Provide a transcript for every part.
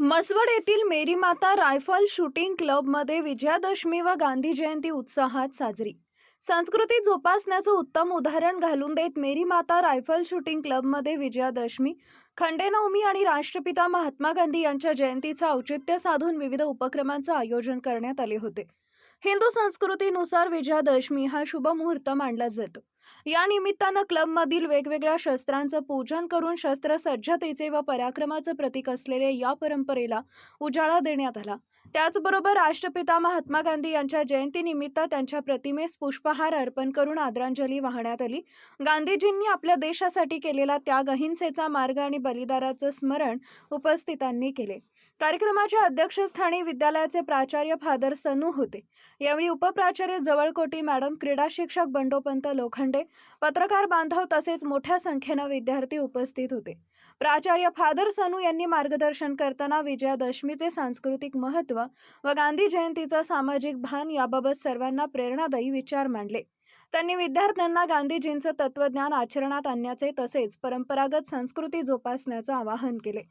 मसवड येथील मेरी माता rifle shooting क्लबमध्ये विजयादशमी व गांधी जयंती उत्साहात साजरी. संस्कृती जोपासण्याचं उत्तम उदाहरण घालून देत मेरी माता रायफल शूटिंग क्लबमध्ये विजयादशमी खंडेनवमी आणि राष्ट्रपिता महात्मा गांधी यांच्या जयंतीचं औचित्य साधून विविध उपक्रमांचं आयोजन करण्यात आले होते. हिंदू संस्कृतीनुसार विजयादशमी हा शुभ मुहूर्त मानला जातो. या निमित्तानं क्लबमधील वेगवेगळ्या शस्त्रांचं पूजन करून शस्त्रसज्जतेचे व पराक्रमाचं प्रतीक असलेल्या या परंपरेला उजाळा देण्यात आला. त्याचबरोबर राष्ट्रपिता महात्मा गांधी यांच्या जयंतीनिमित्त त्यांच्या प्रतिमेस पुष्पहार अर्पण करून आदरांजली वाहण्यात आली. गांधीजींनी आपल्या देशासाठी केलेला त्याग अहिंसेचा मार्ग आणि बलिदाराचं स्मरण उपस्थितांनी केले. कार्यक्रमाच्या अध्यक्षस्थानी विद्यालयाचे प्राचार्य फादर सनू होते. यावेळी उपप्राचार्य जवळकोटी मॅडम क्रीडा शिक्षक बंडोपंत लोखंडे पत्रकार बांधव तसेच मोठ्या संख्येनं विद्यार्थी उपस्थित होते. प्राचार्य फादर सनू यांनी मार्गदर्शन करताना विजयादशमीचे सांस्कृतिक महत्त्व व गांधी जयंतीचं सामाजिक भान याबाबत सर्वांना प्रेरणादायी विचार मांडले. त्यांनी विद्यार्थ्यांना गांधीजींचं तत्त्वज्ञान आचरणात आणण्याचे तसेच परंपरागत संस्कृती जोपासण्याचं आवाहन केले.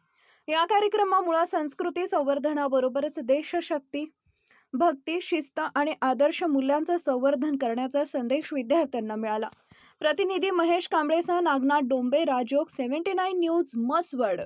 या कार्यक्रमामुळे संस्कृती संवर्धनाबरोबरच देशशक्ती भक्ती शिस्त आणि आदर्श मूल्यांचं संवर्धन करण्याचा संदेश विद्यार्थ्यांना मिळाला. प्रतिनिधी महेश कांबळेसह Nagnath Dombe राजोग seventy nine news Mhaswad.